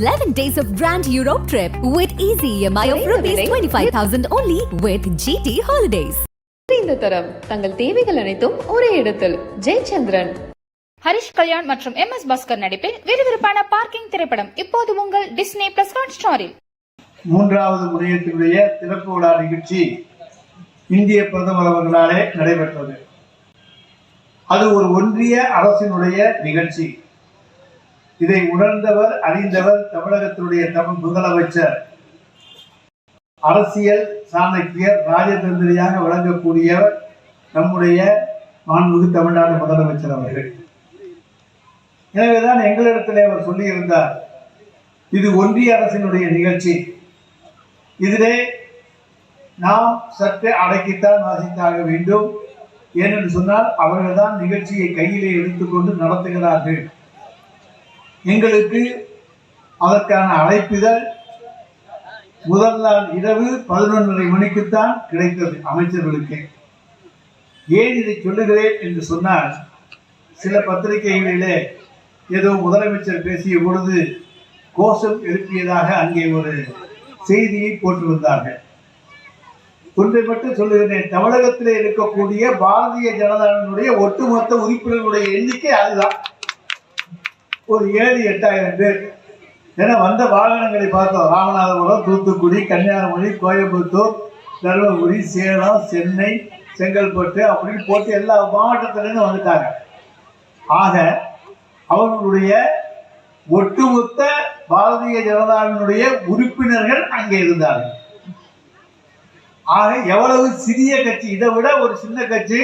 11 days of Grand Europe trip with easy EMI of rupees 25,000 only with GT Holidays. இந்த தரம் தங்கள் தேவைகள் அனைத்தும் ஒரே இடத்தில். ஜெயச்சந்திரன். ஹரிஷ் கல்யாண் மற்றும் எம் எஸ் பாஸ்கர் நடிப்பில் விறுவிறுப்பான பார்க்கிங் திரைப்படம் இப்போது உங்கள் டிஸ்னி பிளஸ் ஹாட் ஸ்டாரில் மூன்றாவது முனையத்தினுடைய திறப்பு விழா நிகழ்ச்சி இந்திய பிரதமர் அவர்களாலே நடைபெற்றது. அது ஒரு ஒன்றிய அரசினுடைய நிகழ்ச்சி. இதை உணர்ந்தவர் அறிந்தவர் தமிழகத்தினுடைய தமிழ் முதலமைச்சர். அரசியல் சாணக்கியர் ராஜதந்திரியாக விளங்கக்கூடியவர் நம்முடைய மாண்புமிகு தமிழ்நாடு முதலமைச்சர் அவர்கள். எனவேதான் எங்களிடத்திலே அவர் சொல்லியிருந்தார் இது ஒன்றிய அரசினுடைய நிகழ்ச்சி. இதிலே நாம் சற்று அடக்கித்தான் வாசித்தாக வேண்டும். ஏனென்று சொன்னால் அவர்கள்தான் நிகழ்ச்சியை கையிலே எடுத்துக்கொண்டு நடத்துகிறார்கள். எங்களுக்கு அதற்கான அழைப்பிதழ் முதல் நாள் இரவு பதினொன்றரை மணிக்குத்தான் கிடைத்தது அமைச்சர்களுக்கு. ஏன் இதை சொல்லுகிறேன் என்று சொன்னால் சில பத்திரிகைகளிலே ஏதோ முதலமைச்சர் பேசிய பொழுது கோஷம் எழுப்பியதாக அங்கே ஒரு செய்தியை போட்டு வந்தார்கள் ஒன்றை மட்டும் சொல்லுகிறேன் தமிழகத்தில் இருக்கக்கூடிய பாரதிய ஜனதாவினுடைய ஒட்டுமொத்த உறுப்பினர்களுடைய எண்ணிக்கை அதுதான். ஒரு ஏழு எட்டாயிரம் பேர். ஏன்னா வந்த வாகனங்களை பார்த்தோம். ராமநாதபுரம் தூத்துக்குடி கன்னியாகுமரி கோயம்புத்தூர் தருமபுரி சேலம் சென்னை செங்கல்பட்டு அப்படின்னு போட்டு எல்லா மாவட்டத்திலேருந்து வந்துட்டாங்க. ஆக அவர்களுடைய ஒட்டுமொத்த பாரதிய ஜனதாவினுடைய உறுப்பினர்கள் அங்கே இருந்தார்கள். ஆக எவ்வளவு சிறிய கட்சி இதை விட ஒரு சின்ன கட்சி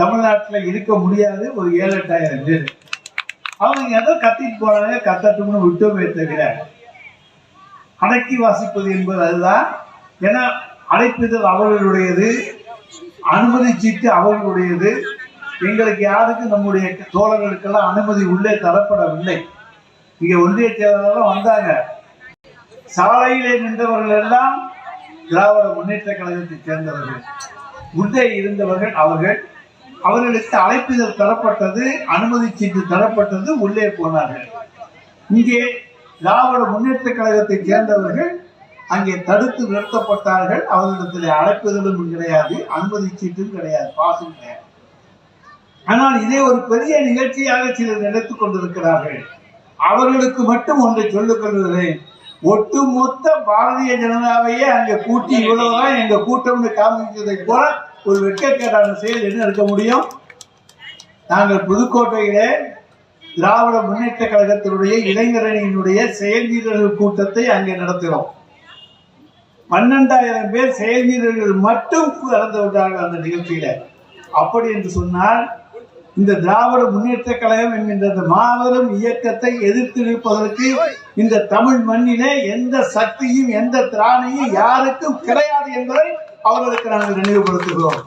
தமிழ்நாட்டில் இருக்க முடியாது. ஒரு ஏழு எட்டாயிரம் பேர். அவங்க ஏதோ கத்திட்டு போனாங்க கத்தட்டும்னு விட்டோமே தவிர அடக்கி வாசிப்பது என்பது அதுதான். ஏன்னா அழைப்பிதழ் அவர்களுடையது அனுமதி சீட்டு அவர்களுடையது. எங்களுக்கு யாருக்கு நம்முடைய தோழர்களுக்கெல்லாம் அனுமதி உள்ளே தரப்படவில்லை. இங்க ஒன்றிய செயலாளரும் வந்தாங்க. சாலையிலே நின்றவர்கள் எல்லாம் திராவிட முன்னேற்ற கழகத்தை சேர்ந்தவர்கள். முன்னே இருந்தவர்கள் அவர்கள். அவர்களுக்கு அழைப்பிதழ் தரப்பட்டது அனுமதி சீட்டு தரப்பட்டது உள்ளே போனார்கள். இங்கே திராவிட முன்னேற்ற கழகத்தைச் சேர்ந்தவர்கள் அங்கே தடுத்து நிறுத்தப்பட்டார்கள். அவர்களிடத்தில் அழைப்பிதழும் கிடையாது அனுமதி சீட்டும் கிடையாது பாசும் கிடையாது. ஆனால் இதே ஒரு பெரிய நிகழ்ச்சியாக சிலர் நினைத்துக் கொண்டிருக்கிறார்கள். அவர்களுக்கு மட்டும் ஒன்றை சொல்லிக் கொள்கிறேன். ஒட்டுமொத்த பாரதிய ஜனதாவையே அங்கே கூட்டி இவ்வளவுதான் எங்க கூட்டம்னு காமிச்சதை போல ஒரு வெட்கக்கேடான செயல் என்ன இருக்க முடியும்? நாங்கள் புதுக்கோட்டையிலே திராவிட முன்னேற்ற கழகத்தினுடைய இளைஞரணியினுடைய செயல் வீரர்கள் கூட்டத்தை அங்கே நடத்துகிறோம். பன்னெண்டாயிரம் பேர் செயல் வீரர்கள் மட்டும் கலந்து கொண்டார்கள் அந்த நிகழ்ச்சியில. அப்படி என்று சொன்னால் இந்த திராவிட முன்னேற்ற கழகம் என்கின்ற இந்த மாபெரும் இயக்கத்தை எதிர்த்து நிற்பதற்கு இந்த தமிழ் மண்ணிலே எந்த சக்தியும் எந்த திராணியும் யாருக்கும் கிடையாது என்பதை அவர்களுக்கு நாங்கள் நினைவுபடுத்துகிறோம்.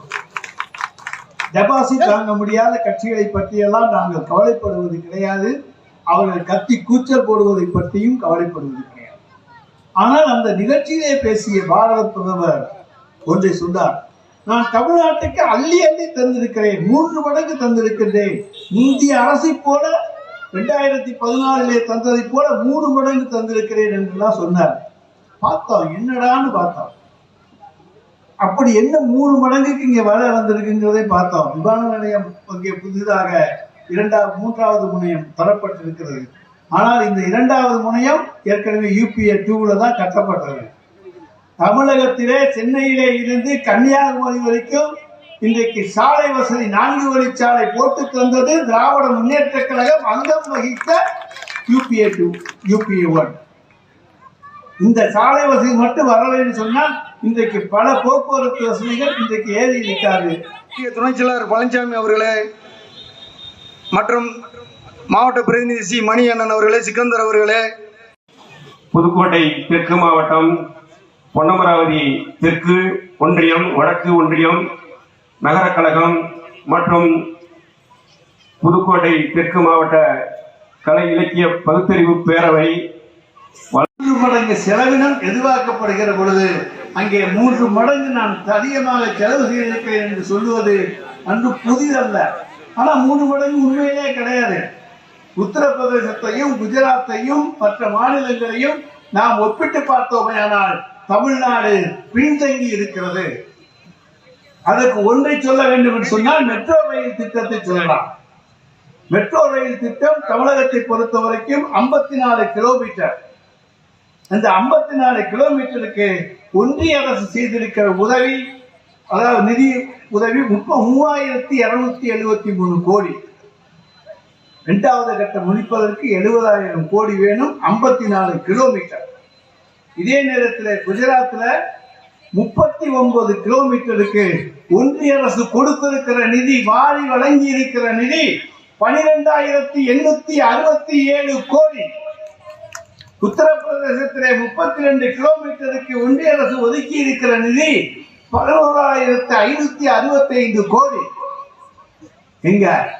டெபாசிட் வாங்க முடியாத கட்சிகளை பற்றியெல்லாம் நாங்கள் கவலைப்படுவது கிடையாது. அவர்கள் கத்தி கூச்சல் போடுவதை பற்றியும் கவலைப்படுவது கிடையாது. ஆனால் அந்த நிகழ்ச்சியிலே பேசிய பாரத பிரதமர் ஒன்றை சொன்னார். நான் தமிழ்நாட்டுக்கு அள்ளி அள்ளி தந்திருக்கிறேன். மூன்று மடங்கு தந்திருக்கின்றேன். இந்திய அரசை போல ரெண்டாயிரத்தி பதினாலிலே தந்ததை போல மூணு மடங்கு தந்திருக்கிறேன் என்றெல்லாம் சொன்னார். பார்த்தோம் என்னடான்னு பார்த்தோம் அப்படி என்ன மூணு மடங்குக்கு இங்க வர வந்திருக்குங்கிறதை பார்த்தோம். விமான நிலையம் இங்கே புதிதாக இரண்டாவது மூன்றாவது முனையம் தரப்பட்டிருக்கிறது. ஆனால் இந்த இரண்டாவது முனையம் ஏற்கனவே யூபிஏ டூவில் தான் கட்டப்பட்டது. தமிழகத்திலே சென்னையிலே இருந்து கன்னியாகுமரி வரைக்கும் இன்றைக்கு சாலை வசதி நான்கு வழிச்சாலை போட்டு தந்தது திராவிட முன்னேற்ற கழகம் அங்கம் வகித்த யூபிஏ டூ யூபிஏ ஒன் இந்த சாலை வசதி மட்டும் வரலைன்னு சொன்னால் இன்றைக்கு பல போக்குவரத்து வசதிகள் இன்றைக்கு ஏறி நிற்காது. முக்கிய துணைச் செயலாளர் பழனிசாமி அவர்களே மற்றும் மாவட்ட பிரதிநிதி சி மணி அண்ணன் அவர்களே சிக்கந்தர் அவர்களே. புதுக்கோட்டை தெற்கு மாவட்டம் பொன்னமராவதி தெற்கு ஒன்றியம் வடக்கு ஒன்றியம் நகர கழகம் மற்றும் புதுக்கோட்டை தெற்கு மாவட்ட கலை இலக்கிய பகுத்தறிவு பேரவை. மடங்கு செலவினம் எதிர்பார்க்கப்படுகிற பொழுது அங்கே மூன்று மடங்கு நான் அதிகமாக செலவு செய்திருக்கிறேன் என்று சொல்லுவது அன்று புதிதல்ல. ஆனால் மூன்று மடங்கு உண்மையிலே கிடையாது. உத்தரப்பிரதேசத்தையும் குஜராத்தையும் மற்ற மாநிலங்களையும் நாம் ஒப்பிட்டு பார்த்தோமையானால் தமிழ்நாடு பின்தங்கி இருக்கிறது. அதற்கு ஒன்றை சொல்ல வேண்டும் என்று சொன்னால் மெட்ரோ ரயில் திட்டத்தை சொல்லலாம். மெட்ரோ ரயில் திட்டம் தமிழகத்தை பொறுத்த வரைக்கும் ஐம்பத்தி நாலு கிலோமீட்டர். அந்த ஐம்பத்தி நாலு கிலோமீட்டருக்கு ஒன்றிய அரசு செய்திருக்கிற உதவி அதாவது நிதி உதவி முப்ப மூவாயிரத்தி இருநூத்தி எழுபத்தி மூணு கோடி. இரண்டாவது கட்டம் முடிப்பதற்கு எழுபதாயிரம் கோடி வேணும் ஐம்பத்தி நாலு கிலோமீட்டர். இதே நேரத்தில் குஜராத்தில் முப்பத்தி ஒன்பது கிலோமீட்டருக்கு ஒன்றிய அரசு கொடுத்திருக்கிற நிதி வாரி வழங்கி இருக்கிற நிதி பனிரெண்டாயிரத்தி எண்ணூத்தி அறுபத்தி ஏழு கோடி. உத்தரப்பிரதேசத்திலே முப்பத்தி ரெண்டு கிலோமீட்டருக்கு ஒன்றிய அரசு ஒதுக்கி இருக்கிற நிதி பதினோராயிரத்தி ஐநூத்தி அறுபத்தி ஐந்து கோடி. எங்க?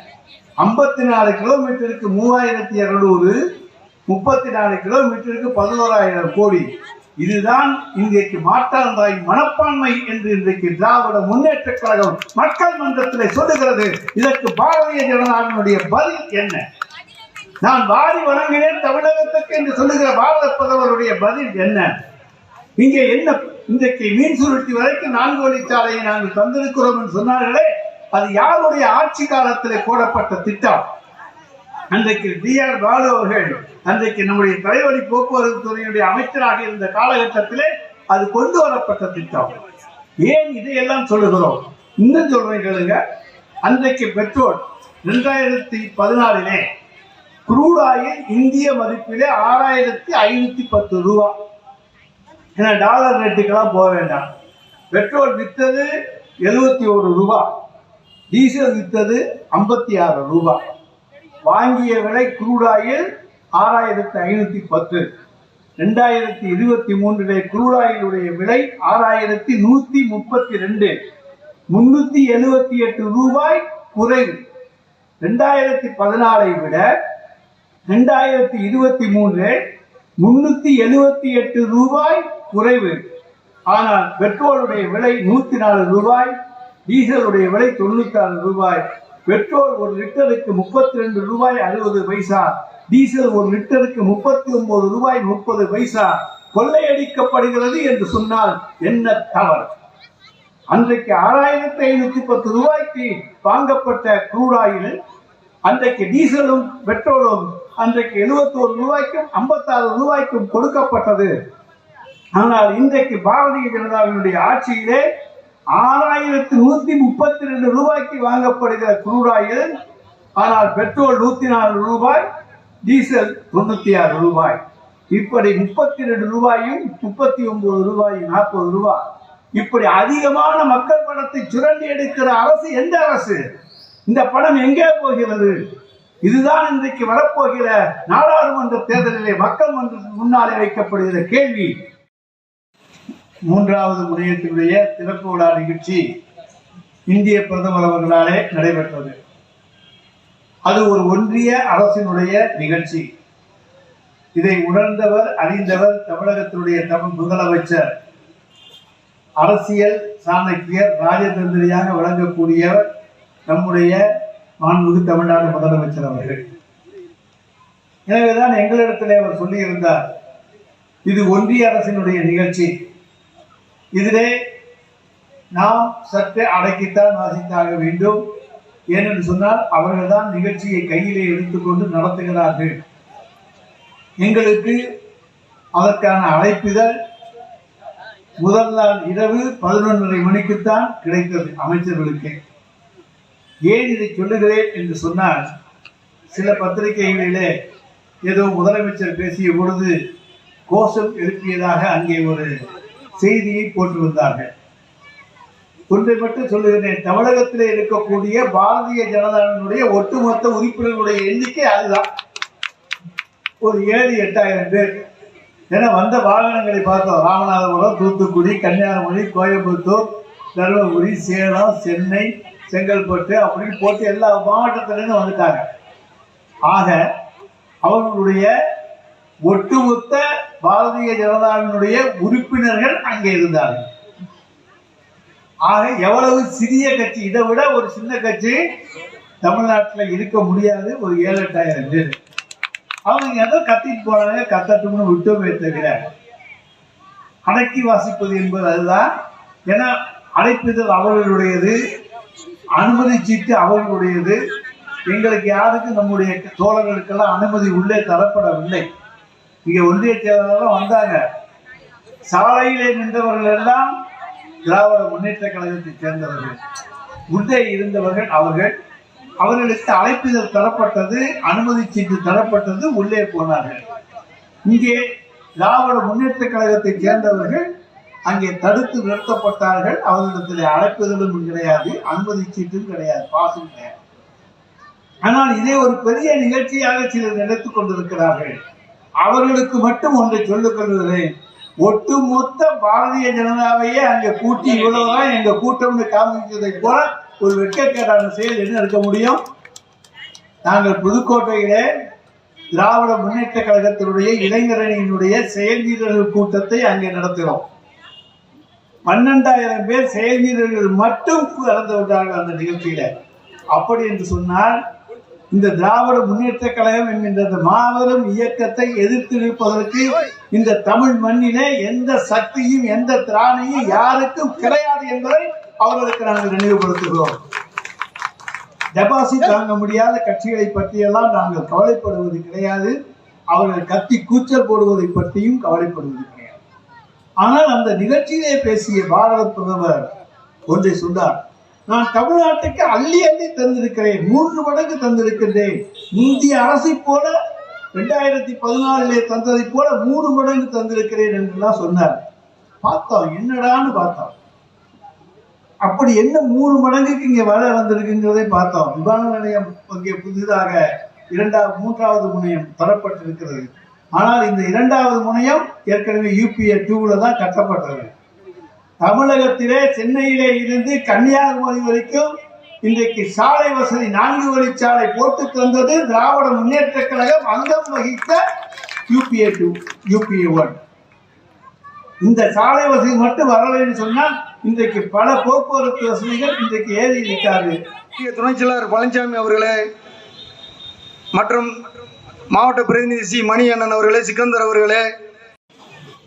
ஐம்பத்தி நாலு கிலோமீட்டருக்கு மூவாயிரத்தி இருநூறு முப்பத்தி நாலு கிலோமீட்டருக்கு பதினோராயிரம் கோடி. இதுதான் இன்றைக்கு மாற்றாந்தாய் மனப்பான்மை என்று இன்றைக்கு திராவிட முன்னேற்ற கழகம் மக்கள் மன்றத்தில் சொல்லுகிறது. இதற்கு பாரதிய ஜனதாவினுடைய பதில் என்ன? நான் வாரி வணங்கினேன் தமிழகத்துக்கு என்று சொல்லுகிற பாரத பிரதமருடைய பதில் என்ன? இங்கே என்ன இன்றைக்கு மீன் சுருட்டி வரைக்கும் நான்கு வழிச்சாலையை நாங்கள் தந்திருக்கிறோம் என்று சொன்னார்களே அது யாருடைய ஆட்சி காலத்தில் போடப்பட்ட திட்டம்? அன்றைக்கு டி ஆர் பாலு அவர்கள் அன்றைக்கு நம்முடைய தலைவலி போக்குவரத்து துறையினுடைய அமைச்சராக இருந்த காலகட்டத்திலே அது கொண்டு வரப்பட்ட திட்டம். ஏன் இதையெல்லாம் சொல்லுகிறோம்? இன்னும் சொல்றேன் கேளுங்க. அன்றைக்கு பெட்ரோல் ரெண்டாயிரத்தி பதினாலிலே குரூட் ஆயில் இந்திய மதிப்பிலே ஆறாயிரத்தி ஐநூத்தி பத்து ரூபா. ஏன்னா டாலர் ரேட்டுக்கெல்லாம் போக வேண்டாம். பெட்ரோல் வித்தது எழுபத்தி ஒரு ரூபா. டீசல் வித்தது ஐம்பத்தி ஆறு ரூபா. வாங்கிய விலை குரூடாயில் ஆறாயிரத்தி ஐநூத்தி பத்து. ரெண்டாயிரத்தி இருபத்தி மூன்றிலே குரூடாயிலுடைய விலை ஆறாயிரத்தி நூத்தி முப்பத்தி ரெண்டு. முன்னூத்தி எழுபத்தி எட்டு ரூபாய் குறைவு. ரெண்டாயிரத்தி பதினாலை விட ரெண்டாயிரத்தி இருபத்தி மூன்று முன்னூத்தி எழுபத்தி எட்டு ரூபாய் குறைவு. ஆனால் பெட்ரோலுடைய விலை நூத்தி நாலு ரூபாய் டீசலுடைய விலை தொண்ணூத்தி ஆறு ரூபாய். பெட்ரோல் ஒரு லிட்டருக்கு முப்பத்தி ரெண்டு ரூபாய் அறுபது பைசா டீசல் ஒரு லிட்டருக்கு முப்பத்தி ஒன்பது ரூபாய் முப்பது பைசா. கொள்ளையடிக்கப்படுகிறது என்று சொன்னால் என்ன தவறு? அன்றைக்கு ஆறாயிரத்தி ஐநூத்தி பத்து ரூபாய்க்கு வாங்கப்பட்ட குரூட் ஆயில் அன்றைக்கு டீசலும் பெட்ரோலும் அன்றைக்கு எழுபத்தோரு ரூபாய்க்கும் ஐம்பத்தாறு ரூபாய்க்கும் கொடுக்கப்பட்டது. ஆனால் இன்றைக்கு பாரதிய ஜனதாவினுடைய ஆட்சியிலே ஆறாயிரத்தி நூத்தி முப்பத்தி ரெண்டு ரூபாய்க்கு வாங்கப்படுகிற குரூடாயில் ஆனால் பெட்ரோல் நூத்தி நாலு ரூபாய் டீசல் தொண்ணூத்தி ஆறு ரூபாய். இப்படி முப்பத்தி ரெண்டு ரூபாயும் முப்பத்தி ஒன்பது ரூபாயும் நாற்பது ரூபாய் இப்படி அதிகமான மக்கள் பணத்தை சுரண்டி எடுக்கிற அரசு எந்த அரசு? இந்த பணம் எங்கே போகிறது? இதுதான் இன்றைக்கு வரப்போகிற நாடாளுமன்ற தேர்தலிலே மக்கள் மன்றத்தின் முன்னாலே வைக்கப்படுகிற கேள்வி. மூன்றாவது முறையத்தினுடைய திறப்பு விழா நிகழ்ச்சி இந்திய பிரதமர் அவர்களாலே நடைபெற்றது. அது ஒரு ஒன்றிய அரசினுடைய நிகழ்ச்சி. இதை உணர்ந்தவர் அறிந்தவர் தமிழகத்தினுடைய தமிழ் முதலமைச்சர் அரசியல் சாணக்கியர் ராஜதந்திரியாக விளங்கக்கூடியவர் நம்முடைய மாண்புமிகு தமிழ்நாடு முதலமைச்சர் அவர்கள். எனவேதான் எங்களிடத்திலே அவர் சொல்லியிருந்தார் இது ஒன்றிய அரசினுடைய நிகழ்ச்சி. இதிலே நாம் சற்று அடக்கித்தான் வாசித்தாக வேண்டும். ஏனென்று சொன்னால் அவர்கள்தான் நிகழ்ச்சியை கையிலே எடுத்துக்கொண்டு நடத்துகிறார்கள். எங்களுக்கு அதற்கான அழைப்புதல் முதல் நாள் இரவு பதினொன்றரை மணிக்குத்தான் கிடைத்தது அமைச்சர்களுக்கு. ஏன் இதை சொல்லுகிறேன் என்று சொன்னால் சில பத்திரிகைகளிலே ஏதோ முதலமைச்சர் பேசிய பொழுது கோஷம் எழுப்பியதாக அங்கே ஒரு செய்தியை போட்டு வந்தார்கள் ஒன்றை மட்டும் சொல்லுகிறேன் தமிழகத்தில் இருக்கக்கூடிய பாரதிய ஜனதாவினுடைய ஒட்டுமொத்த உறுப்பினர்களுடைய எண்ணிக்கை அதுதான். ஒரு ஏழு எட்டாயிரம் பேர். ஏன்னா வந்த வாகனங்களை பார்த்தோம். ராமநாதபுரம் தூத்துக்குடி கன்னியாகுமரி கோயம்புத்தூர் தருமபுரி சேலம் சென்னை செங்கல்பட்டு அப்படின்னு போட்டு எல்லா மாவட்டத்திலிருந்து வந்துட்டாங்க. ஆக அவர்களுடைய ஒட்டுமொத்த பாரதிய ஜனதாவினுடைய உறுப்பினர்கள் அங்கே இருந்தார்கள். ஆக எவ்வளவு சிறிய கட்சி இதை விட ஒரு சின்ன கட்சி தமிழ்நாட்டில் இருக்க முடியாது ஒரு ஏழு எட்டாயிரம் பேர். அவங்க ஏதோ கத்திட்டு போனாங்க கத்தட்டும்னு விட்டோமே தவிர. அடக்கி வாசிப்பது என்பது அதுதான். ஏன்னா அழைப்புதல் அவர்களுடையது. அனுமதி சீட்டு அவர்களுடையது. எங்களுக்கு யாருக்கும் நம்முடைய தோழர்களுக்கெல்லாம் அனுமதி உள்ளே தரப்படவில்லை. இங்க ஒன்றிய செயலாளரும் வந்தாங்க. சாலையிலே நின்றவர்கள் எல்லாம் திராவிட முன்னேற்ற கழகத்தை சேர்ந்தவர்கள். உள்ளே இருந்தவர்கள் அவர்கள். அவர்களுக்கு அழைப்புகள் தரப்பட்டது அனுமதி சீட்டு தரப்பட்டது உள்ளே போனார்கள். இங்கே திராவிட முன்னேற்ற கழகத்தை சேர்ந்தவர்கள் அங்கே தடுத்து நிறுத்தப்பட்டார்கள். அவர்களிடத்தில் அழைப்பதிலும் கிடையாது அனுமதி சீட்டும் கிடையாது பாசும் கிடையாது. ஆனால் இதை ஒரு பெரிய நிகழ்ச்சியாக சிலர் நினைத்துக் கொண்டிருக்கிறார்கள். அவர்களுக்கு மட்டும் ஒன்றை சொல்லிக் கொள்கிறேன். ஒட்டுமொத்த பாரதிய ஜனதாவையே அங்க கூட்டி இவ்வளவுதான் எங்க கூட்டம்னு காமிச்சதை போல ஒரு வெட்கக்கேடான செயல் என்ன இருக்க முடியும்? நாங்கள் புதுக்கோட்டையிலே திராவிட முன்னேற்ற கழகத்தினுடைய இளைஞரணியினுடைய செயல் வீரர்கள் கூட்டத்தை அங்கே நடத்தினோம் பன்னெண்டாயிரம் பேர் செயல் வீரர்கள் மட்டும் கலந்து கொண்டார்கள் அந்த நிகழ்ச்சியில. அப்படி என்று சொன்னால் இந்த திராவிட முன்னேற்ற கழகம் என்கின்ற இந்த மாபெரும் இயக்கத்தை எதிர்த்து நிற்பதற்கு இந்த தமிழ் மண்ணிலே எந்த சக்தியும் எந்த திராணையும் யாருக்கும் கிடையாது என்பதை அவர்களுக்கு நாங்கள் நினைவுபடுத்துகிறோம். டெபாசிட் வாங்க முடியாத கட்சிகளை பற்றியெல்லாம் நாங்கள் கவலைப்படுவது கிடையாது. அவர்கள் கத்தி கூச்சல் போடுவதை பற்றியும் கவலைப்படுவது கிடையாது. ஆனால் அந்த நிகழ்ச்சியிலே பேசிய பாரத பிரதமர் ஒன்றை சொன்னார் நான் தமிழ்நாட்டுக்கு அள்ளி அள்ளி தந்திருக்கிறேன் மூன்று மடங்கு தந்திருக்கின்றேன். இந்திய அரசை போல ரெண்டாயிரத்தி பதினாலிலே தந்ததை போல மூணு மடங்கு தந்திருக்கிறேன் என்றெல்லாம் சொன்னார். பார்த்தோம் என்னடான்னு பார்த்தோம். அப்படி என்ன மூணு மடங்குக்கு இங்க வர வந்திருக்குங்கிறதை பார்த்தோம். விமான நிலையம் இங்கே புதிதாக இரண்டாவது மூன்றாவது முனையம் தரப்பட்டிருக்கிறது. ஆனால் இந்த இரண்டாவது முனையம் ஏற்கனவே யூபிஏ டூவில் தான் கட்டப்பட்டது. தமிழகத்திலே சென்னையிலே இருந்து கன்னியாகுமரி வரைக்கும் இன்றைக்கு சாலை வசதி நான்கு வழிச்சாலை போட்டு தந்தது திராவிட முன்னேற்ற கழகம் அங்கம் வகித்த யூபிஏ டூ யூபிஏ ஒன் இந்த சாலை வசதி மட்டும் வரலைன்னு சொன்னால் இன்றைக்கு பல போக்குவரத்து வசதிகள் இன்றைக்கு ஏறி நிற்காது. முக்கிய துணைச் செயலாளர் பழனிசாமி அவர்களே மற்றும் மாவட்ட பிரதிநிதி சி மணி அண்ணன் அவர்களே சிக்கந்தர் அவர்களே.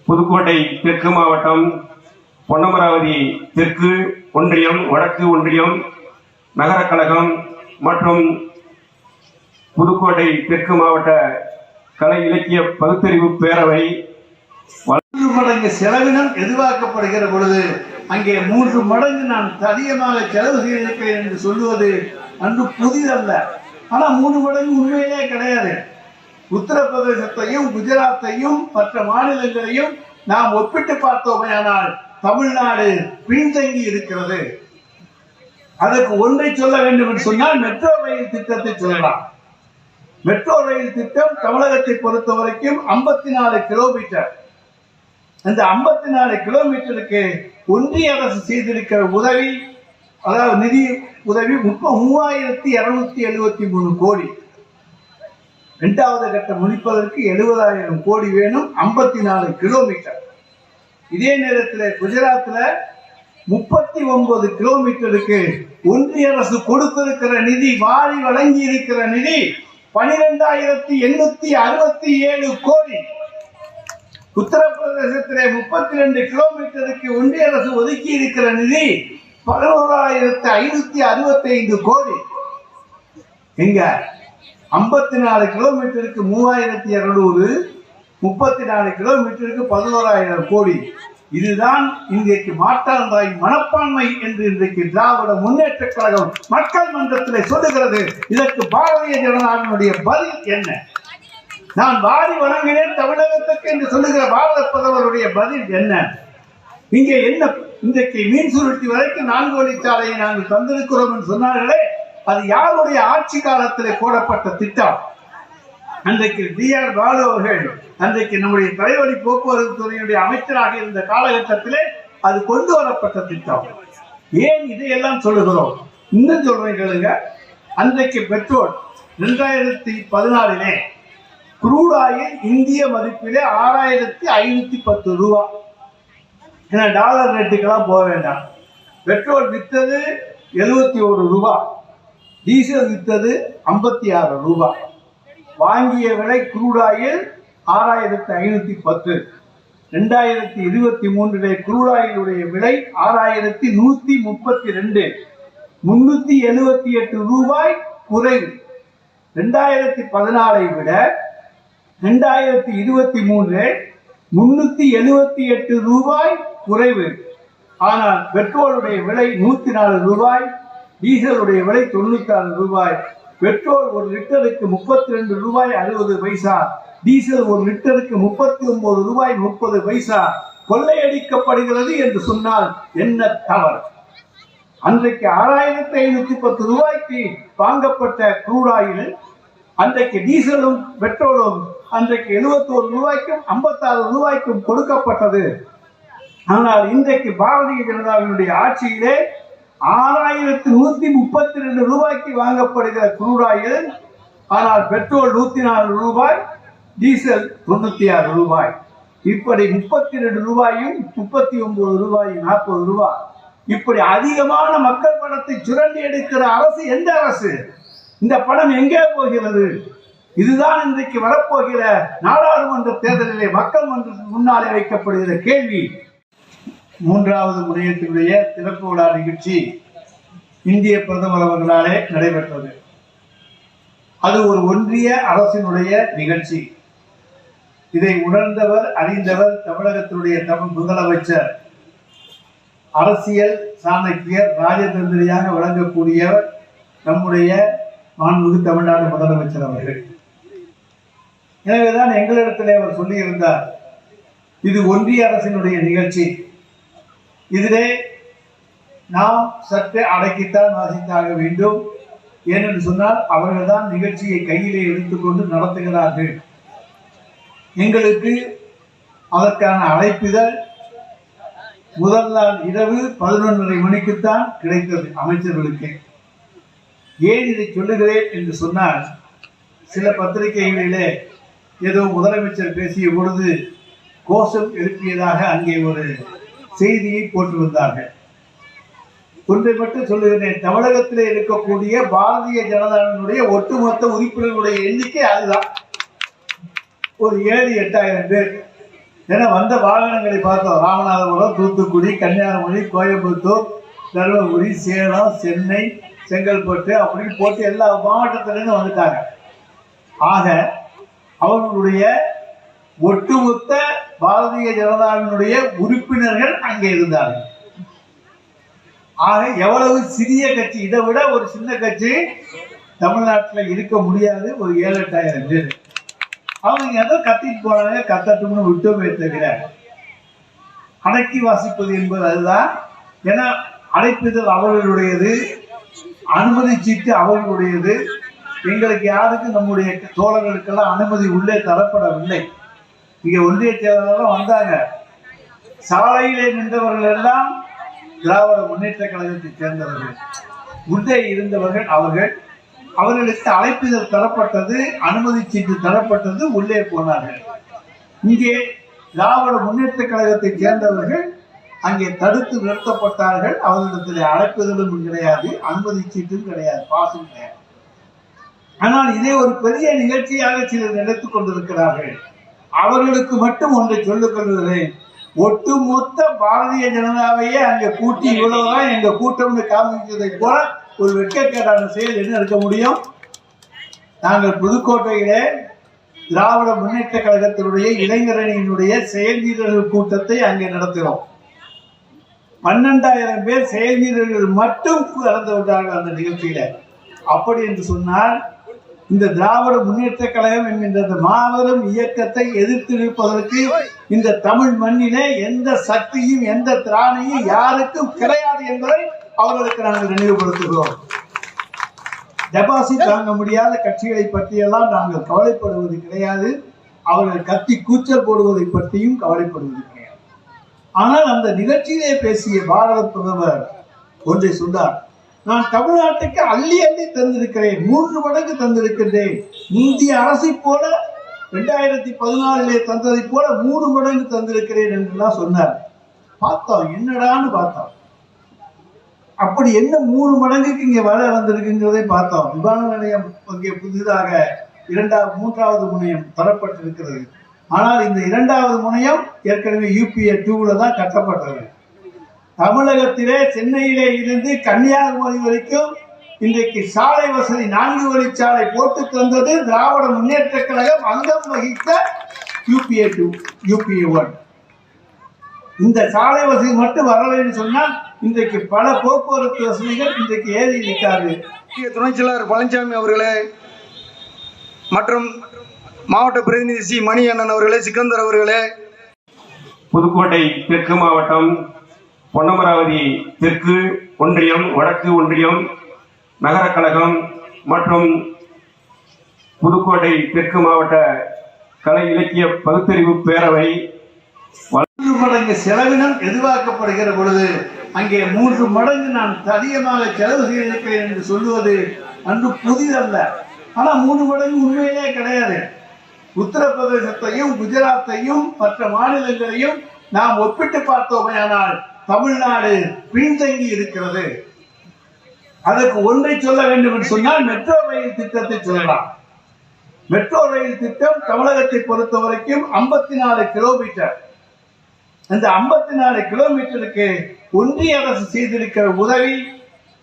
புதுக்கோட்டை தெற்கு மாவட்டம் பொன்னமராவதி தெற்கு ஒன்றியம் வடக்கு ஒன்றியம் நகர கழகம் மற்றும் புதுக்கோட்டை தெற்கு மாவட்ட கலை இலக்கிய பகுத்தறிவு பேரவை மூன்று மடங்கு செலவினம் எதிர்பார்க்கப்படுகிற பொழுது அங்கே மூன்று மடங்கு நான் அதிகமாக செலவு செய்திருக்கிறேன் என்று சொல்லுவது அன்று புதிதல்ல. ஆனா மூன்று மடங்கு உண்மையிலே கிடையாது. உத்தரப்பிரதேசத்தையும் குஜராத்தையும் மற்ற மாநிலங்களையும் நாம் ஒப்பிட்டு பார்த்தோமையானால் தமிழ்நாடு பின்தங்கி இருக்கிறது. அதற்கு ஒன்றை சொல்ல வேண்டும் என்று சொன்னால் மெட்ரோ ரயில் திட்டத்தை சொல்லலாம். மெட்ரோ ரயில் திட்டம் தமிழகத்தை பொறுத்த வரைக்கும் ஐம்பத்தி நாலு கிலோமீட்டர். அந்த ஐம்பத்தி நாலு கிலோமீட்டருக்கு ஒன்றிய அரசு செய்திருக்கிற உதவி அதாவது நிதி உதவி முப்ப மூவாயிரத்தி இரநூத்தி எழுபத்தி மூணு கோடி. இரண்டாவது கட்டம் முடிப்பதற்கு எழுபதாயிரம் கோடி வேணும் ஐம்பத்தி நாலு கிலோமீட்டர் இதே நேரத்தில் குஜராத்தில் முப்பத்தி ஒன்பது கிலோமீட்டருக்கு ஒன்றிய அரசு கொடுத்திருக்கிற நிதி வாரி வழங்கி இருக்கிற நிதி பனிரெண்டாயிரத்தி எண்ணூத்தி அறுபத்தி ஏழு கோடி. உத்தரப்பிரதேசத்திலே முப்பத்தி ரெண்டு கிலோமீட்டருக்கு ஒன்றிய அரசு ஒதுக்கி இருக்கிற நிதி பதினோராயிரத்தி ஐநூத்தி அறுபத்தி ஐந்து கோடி. எங்க? ஐம்பத்தி நாலு கிலோமீட்டருக்கு மூவாயிரத்தி இருநூறு முப்பத்தி நாலு கிலோமீட்டருக்கு பதினோராயிரம் கோடி. இதுதான் இன்றைக்கு மாற்றாந்தாய் மனப்பான்மை என்று இன்றைக்கு திராவிட முன்னேற்ற கழகம் மக்கள் மன்றத்தில் சொல்லுகிறது. இதற்கு பாரதிய ஜனதாவினுடைய பதில் என்ன? நான் வாரி வழங்கினேன் தமிழகத்துக்கு என்று சொல்லுகிற பாரத பிரதமருடைய பதில் என்ன? இங்கே என்ன? இன்றைக்கு மீன் சுருட்டி வரைக்கும் நான்கு வழிச்சாலையை நாங்கள் தந்திருக்கிறோம் என்று சொன்னார்களே. அது யாருடைய ஆட்சி காலத்தில் போடப்பட்ட திட்டம்? அன்றைக்கு டி ஆர் பாலு அவர்கள் அன்றைக்கு நம்முடைய தலைவலி போக்குவரத்து துறையினுடைய அமைச்சராக இருந்த காலகட்டத்திலே அது கொண்டு வரப்பட்ட திட்டம். ஏன் இதையெல்லாம் சொல்லுகிறோம்? இன்னும் சொல்றேன் கேளுங்க. அன்றைக்கு பெட்ரோல் ரெண்டாயிரத்தி பதினாலிலே குரூட் ஆயில் இந்திய மதிப்பிலே ஆறாயிரத்தி ஐநூத்தி பத்து ரூபா. ஏன்னா டாலர் ரேட்டுக்கெல்லாம் போக வேண்டாம். பெட்ரோல் விற்றது எழுபத்தி ஒரு ரூபா. டீசல் வித்தது ஐம்பத்தி ஆறு ரூபாய் வாங்கிய விலை குரூடாயில் ஆறாயிரத்தி ஐநூத்தி பத்து. ரெண்டாயிரத்தி இருபத்தி மூன்றிலே குரூடாயிலுடைய விலை ஆறாயிரத்தி நூத்தி முப்பத்தி ரெண்டு. முன்னூத்தி எழுபத்தி எட்டு ரூபாய் குறைவு. ரெண்டாயிரத்தி பதினாலை விட ரெண்டாயிரத்தி இருபத்தி மூன்று முன்னூத்தி எழுபத்தி எட்டு ரூபாய் குறைவு. ஆனால் பெட்ரோலுடைய விலை நூத்தி நாலு ரூபாய் டீசலுடைய விலை தொண்ணூத்தி ஆறு ரூபாய். பெட்ரோல் ஒரு லிட்டருக்கு முப்பத்தி ரெண்டு ரூபாய் அறுபது பைசா. டீசல் ஒரு லிட்டருக்கு முப்பத்தி ஒன்பது ரூபாய் முப்பது பைசா. கொள்ளையடிக்கப்படுகிறது என்று சொன்னால் என்ன தவறு? அன்றைக்கு ஆறாயிரத்தி ஐநூத்தி பத்து ரூபாய்க்கு வாங்கப்பட்ட crude அன்றைக்கு டீசலும் பெட்ரோலும் அன்றைக்கு எழுபத்தோரு ரூபாய்க்கும் ஐம்பத்தாறு ரூபாய்க்கும் கொடுக்கப்பட்டது. ஆனால் இன்றைக்கு பாரதிய ஜனதாவினுடைய ஆட்சியிலே ஆறாயிரத்து நூத்தி முப்பத்தி ரெண்டு ரூபாய்க்கு வாங்கப்படுகிற crude ஆனால் பெட்ரோல் நூத்தி நாலு ரூபாய் டீசல் தொண்ணூத்தி ஆறு ரூபாய். இப்படி முப்பத்தி ரெண்டு ரூபாயும் முப்பத்தி ஒன்பது ரூபாயும் நாற்பது ரூபாய் இப்படி அதிகமான மக்கள் பணத்தை சுரண்டி எடுக்கிற அரசு எந்த அரசு? இந்த பணம் எங்கே போகிறது? இதுதான் இன்றைக்கு வரப்போகிற நாடாளுமன்ற தேர்தலிலே மக்கள் மன்றத்தின் முன்னாலே வைக்கப்படுகிற கேள்வி. மூன்றாவது முனையத்தினுடைய திறப்பு விழா நிகழ்ச்சி இந்திய பிரதமர் அவர்களாலே நடைபெற்றது. அது ஒரு ஒன்றிய அரசினுடைய நிகழ்ச்சி. இதை உணர்ந்தவர் அறிந்தவர் தமிழகத்தினுடைய தமிழ் முதலமைச்சர் அரசியல் சாணக்கியர் ராஜதந்திரியாக விளங்கக்கூடியவர் நம்முடைய மாண்புமிகு தமிழ்நாடு முதலமைச்சர் அவர்கள். எனவேதான் எங்களிடத்திலே அவர் சொல்லியிருந்தார் இது ஒன்றிய அரசினுடைய நிகழ்ச்சி. இதிலே நாம் சற்று அடக்கித்தான் வாசித்தாக வேண்டும். ஏனென்று சொன்னால் அவர்கள்தான் நிகழ்ச்சியை கையிலே எடுத்துக்கொண்டு நடத்துகிறார்கள். எங்களுக்கு அதற்கான அழைப்பிதழ் முதல் நாள் இரவு பதினொன்றரை மணிக்குத்தான் கிடைத்தது அமைச்சர்களுக்கு. ஏன் இதை சொல்லுகிறேன் என்று சொன்னால் சில பத்திரிகைகளிலே ஏதோ முதலமைச்சர் பேசிய பொழுது கோஷம் எழுப்பியதாக அங்கே ஒரு செய்தியை போட்டிருந்தார்கள் ஒன்றை மட்டும் சொல்லுகிறேன் தமிழகத்தில் இருக்கக்கூடிய பாரதிய ஜனதாவினுடைய ஒட்டுமொத்த உறுப்பினர்களுடைய எண்ணிக்கை அதுதான். ஒரு ஏழு எட்டாயிரம் பேர். ஏன்னா வந்த வாகனங்களை பார்த்தோம். ராமநாதபுரம் தூத்துக்குடி கன்னியாகுமரி கோயம்புத்தூர் தருமபுரி சேலம் சென்னை செங்கல்பட்டு அப்படின்னு போட்டு எல்லா மாவட்டத்திலேருந்து வந்துட்டாங்க. ஆக அவர்களுடைய ஒட்டுமொத்த பாரதிய ஜனதாவினுடைய உறுப்பினர்கள் அங்கே இருந்தார்கள். ஆக எவ்வளவு சிறிய கட்சி இதை விட ஒரு சின்ன கட்சி தமிழ்நாட்டில் இருக்க முடியாது ஒரு ஏழு எட்டாயிரம் பேர். அவங்க ஏதோ கத்திட்டு போனாங்க கத்தட்டும்னு விட்டோமே தவிர அடக்கி வாசிப்பது என்பது அதுதான். ஏன்னா அழைப்பிதழ் அவர்களுடையது அனுமதி சீட்டு அவர்களுடையது. எங்களுக்கு யாருக்கு நம்முடைய தோழர்களுக்கெல்லாம் அனுமதி உள்ளே தரப்படவில்லை. இங்கே ஒன்றிய செயலாளர்கள் வந்தாங்க. சாலையிலே நின்றவர்கள் எல்லாம் திராவிட முன்னேற்ற கழகத்தை சேர்ந்தவர்கள். உள்ளே இருந்தவர்கள் அவர்கள். அவர்களுக்கு அழைப்புதல் தரப்பட்டது அனுமதி சீட்டு தரப்பட்டது உள்ளே போனார்கள். இங்கே திராவிட முன்னேற்ற கழகத்தை சேர்ந்தவர்கள் அங்கே தடுத்து நிறுத்தப்பட்டார்கள். அவர்களிடத்தில் அழைப்புதலும் கிடையாது அனுமதி சீட்டும் கிடையாது பாசும் கிடையாது. ஆனால் இதை ஒரு பெரிய நிகழ்ச்சியாக சிலர் நினைத்துக் கொண்டிருக்கிறார்கள். அவர்களுக்கு மட்டும் ஒன்றை சொல்லிக் கொள்கிறேன். ஒட்டுமொத்த பாரதிய ஜனதாவையே அங்கே கூட்டி இவ்வளவுதான் எங்க கூட்டம்னு காமிச்சதை போல ஒரு வெட்கக்கேடான செயல் என்ன இருக்க முடியும்? நாங்கள் புதுக்கோட்டையிலே திராவிட முன்னேற்ற கழகத்தினுடைய இளைஞரணியினுடைய செயல் வீரர்கள் கூட்டத்தை அங்கே நடத்தினோம் பன்னெண்டாயிரம் பேர் செயல் வீரர்கள் மட்டும் கலந்து விட்டார்கள் அந்த நிகழ்ச்சியில. அப்படி என்று சொன்னால் இந்த திராவிட முன்னேற்ற கழகம் என்கின்ற இந்த மாபெரும் இயக்கத்தை எதிர்த்து நிற்பதற்கு இந்த தமிழ் மண்ணிலே எந்த சக்தியும் எந்த திராணியும் யாருக்கும் கிடையாது என்பதை அவர்களுக்கு நாங்கள் நினைவுபடுத்துகிறோம். டெபாசிட் வாங்க முடியாத கட்சிகளை பற்றியெல்லாம் நாங்கள் கவலைப்படுவது கிடையாது. அவர்கள் கத்தி கூச்சல் போடுவதை பற்றியும் கவலைப்படுவது கிடையாது. ஆனால் அந்த நிகழ்ச்சியிலே பேசிய பாரத பிரதமர் ஒன்றை சொன்னார். நான் தமிழ்நாட்டுக்கு அள்ளி அள்ளி தந்திருக்கிறேன். மூன்று மடங்கு தந்திருக்கின்றேன். இந்திய அரசை போல ரெண்டாயிரத்தி பதினாலிலே தந்ததை போல மூணு மடங்கு தந்திருக்கிறேன் என்றுலாம் சொன்னார். பார்த்தோம் என்னடான்னு பார்த்தோம் அப்படி என்ன மூணு மடங்குக்கு இங்க வேலை வந்திருக்குங்கிறதை பார்த்தோம் விமான நிலையம் இங்கே புதிதாக இரண்டாவது மூன்றாவது முனையம் தரப்பட்டிருக்கிறது. ஆனால் இந்த இரண்டாவது முனையம் ஏற்கனவே யூபிஏ டூவில் தான் கட்டப்பட்டது. தமிழகத்திலே சென்னையிலே இருந்து கன்னியாகுமரி வரைக்கும் இன்றைக்கு சாலை வசதி நான்கு வழிச்சாலை போட்டு தந்தது திராவிட முன்னேற்ற கழகம் அங்கம் வகித்த யூபிஏ டூ யூபிஏ ஒன் இந்த சாலை வசதி மட்டும் வரலைன்னு சொன்னால் இன்றைக்கு பல போக்குவரத்து வசதிகள் இன்றைக்கு ஏறி இருக்காது துணைச் செயலாளர் பழனிசாமி அவர்களே மற்றும் மாவட்ட பிரதிநிதி சி மணி அண்ணன் அவர்களே சிக்கந்தர் அவர்களே. புதுக்கோட்டை தெற்கு மாவட்டம் பொன்னமராவதி தெற்கு ஒன்றியம் வடக்கு ஒன்றியம் நகர கழகம் மற்றும் புதுக்கோட்டை தெற்கு மாவட்ட கலை இலக்கிய பகுத்தறிவு பேரவை மடங்கு செலவினம் எதிர்பார்க்கப்படுகிற பொழுது அங்கே மூன்று மடங்கு நான் அதிகமாக செலவு செய்திருக்கிறேன் என்று சொல்லுவது அன்று புதிதல்ல. ஆனால் மூன்று மடங்கு உண்மையிலே கிடையாது. உத்தரப்பிரதேசத்தையும் குஜராத்தையும் மற்ற மாநிலங்களையும் நாம் ஒப்பிட்டு பார்த்தோமேயானால் தமிழ்நாடு பின்தங்கி இருக்கிறது. அதற்கு ஒன்றை சொல்ல வேண்டும் என்று சொன்னால் மெட்ரோ ரயில் திட்டத்தை சொல்லலாம். மெட்ரோ ரயில் திட்டம் தமிழகத்தை பொறுத்த வரைக்கும் ஐம்பத்தி நாலு கிலோமீட்டர். அந்த ஐம்பத்தி நாலு கிலோமீட்டருக்கு ஒன்றிய அரசு செய்திருக்கிற உதவி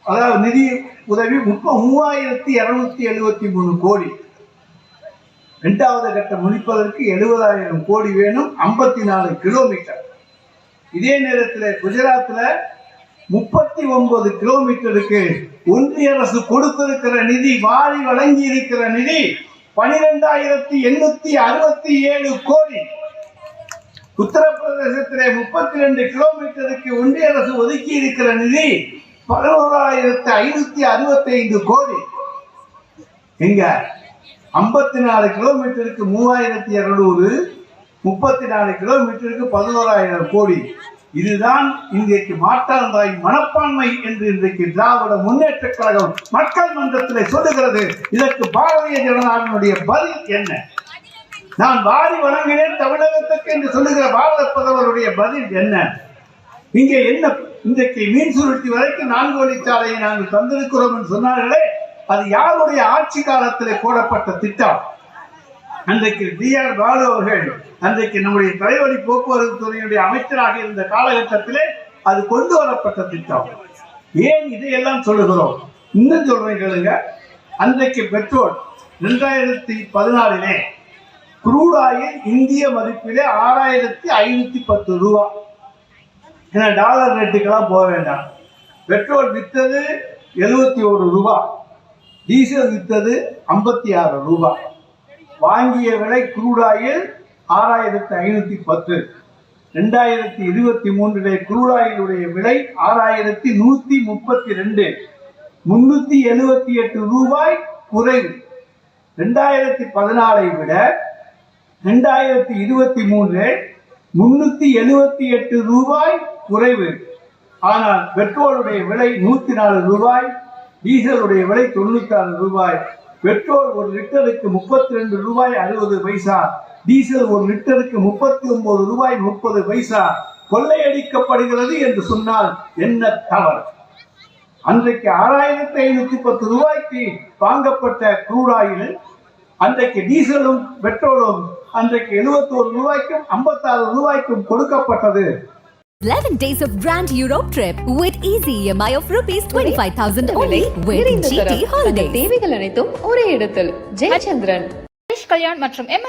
அதாவது நிதி உதவி முப்ப மூவாயிரத்தி இருநூத்தி எழுபத்தி மூணு கோடி. இரண்டாவது கட்டம் முடிப்பதற்கு எழுபதாயிரம் கோடி வேணும் ஐம்பத்தி நாலு கிலோமீட்டர். இதே நேரத்தில் குஜராத்தில் முப்பத்தி ஒன்பது கிலோமீட்டருக்கு ஒன்றிய அரசு கொடுத்திருக்கிற நிதி வாரி வழங்கி இருக்கிற நிதி பனிரெண்டாயிரத்தி எண்ணூத்தி அறுபத்தி ஏழு கோடி. உத்தரப்பிரதேசத்திலே முப்பத்தி ரெண்டு கிலோமீட்டருக்கு ஒன்றிய அரசு ஒதுக்கி இருக்கிற நிதி பதினோராயிரத்தி ஐநூத்தி அறுபத்தி ஐந்து கோடி. எங்க? ஐம்பத்தி நாலு கிலோமீட்டருக்கு மூவாயிரத்தி இருநூறு முப்பத்தி நாலு கிலோமீட்டருக்கு பதினோராயிரம் கோடி. இதுதான் இன்றைக்கு மாற்றாந்தாய் மனப்பான்மை என்று இன்றைக்கு திராவிட முன்னேற்ற கழகம் மக்கள் மன்றத்தில் சொல்லுகிறது. இதற்கு பாரதிய ஜனதாவினுடைய பதில் என்ன? நான் வாரி வழங்கினேன் தமிழகத்துக்கு என்று சொல்லுகிற பாரத பிரதமருடைய பதில் என்ன? இங்கே என்ன? இன்றைக்கு மீன் சுருட்டி வரைக்கும் நான்கு வழிச்சாலையை நாங்கள் தந்திருக்கிறோம் என்று சொன்னார்களே. அது யாருடைய ஆட்சி காலத்திலே போடப்பட்ட திட்டம்? அன்றைக்கு டி ஆர் பாலு அவர்கள் அன்றைக்கு நம்முடைய தலைவலி போக்குவரத்து துறையினுடைய அமைச்சராக இருந்த காலகட்டத்திலே அது கொண்டு வரப்பட்ட திட்டம். ஏன் இதையெல்லாம் சொல்லுகிறோம்? இன்னும் சொல்றேன் கேளுங்க. அன்றைக்கு பெட்ரோல் ரெண்டாயிரத்தி பதினாலிலே குரூட் ஆயில் இந்திய மதிப்பிலே ஆறாயிரத்தி ஐநூத்தி பத்து ரூபா. ஏன்னா டாலர் ரேட்டுக்கெல்லாம் போக வேண்டாம். பெட்ரோல் விற்றது எழுபத்தி ஒரு ரூபா. டீசல் விற்றது ஐம்பத்தி ஆறு ரூபாய் வாங்கிய விலை குரூடாயில் ஆறாயிரத்து ஆறாயிரத்தி ஐநூத்தி பத்து. ரெண்டாயிரத்தி இருபத்தி மூன்றிலே குரூடாயிலுடைய விலை ஆறாயிரத்தி நூத்தி முப்பத்தி ரெண்டு முன்னூத்தி எழுபத்தி எட்டு ரூபாய் குறைவு. ரெண்டாயிரத்தி பதினாலை விட ரெண்டாயிரத்தி இருபத்தி மூன்று முன்னூத்தி எழுபத்தி எட்டு ரூபாய் குறைவு. ஆனால் பெட்ரோலுடைய விலை நூத்தி நாலு ரூபாய் டீசலுடைய விலை தொண்ணூத்தி ஆறு ரூபாய். பெட்ரோல் ஒரு லிட்டருக்கு முப்பத்தி ரெண்டு ரூபாய் அறுபது பைசா டீசல் ஒரு லிட்டருக்கு முப்பத்தி ஒன்பது ரூபாய் முப்பது பைசா. கொள்ளையடிக்கப்படுகிறது என்று சொன்னால் என்ன தவறு? அன்றைக்கு ஆறாயிரத்தி ஐநூத்தி பத்து ரூபாய்க்கு வாங்கப்பட்ட குரூடாயில் அன்றைக்கு டீசலும் பெட்ரோலும் அன்றைக்கு எழுபத்தோரு ரூபாய்க்கும் ஐம்பத்தாறு ரூபாய்க்கும் கொடுக்கப்பட்டது. 11 days of Grand Europe trip with easy EMI of rupees 25,000 only with GT Holidays. தேவைகள் அனைத்தும் ஒரே இடத்தில் ஜெயச்சந்திரன் கல்யாண் மற்றும் எம்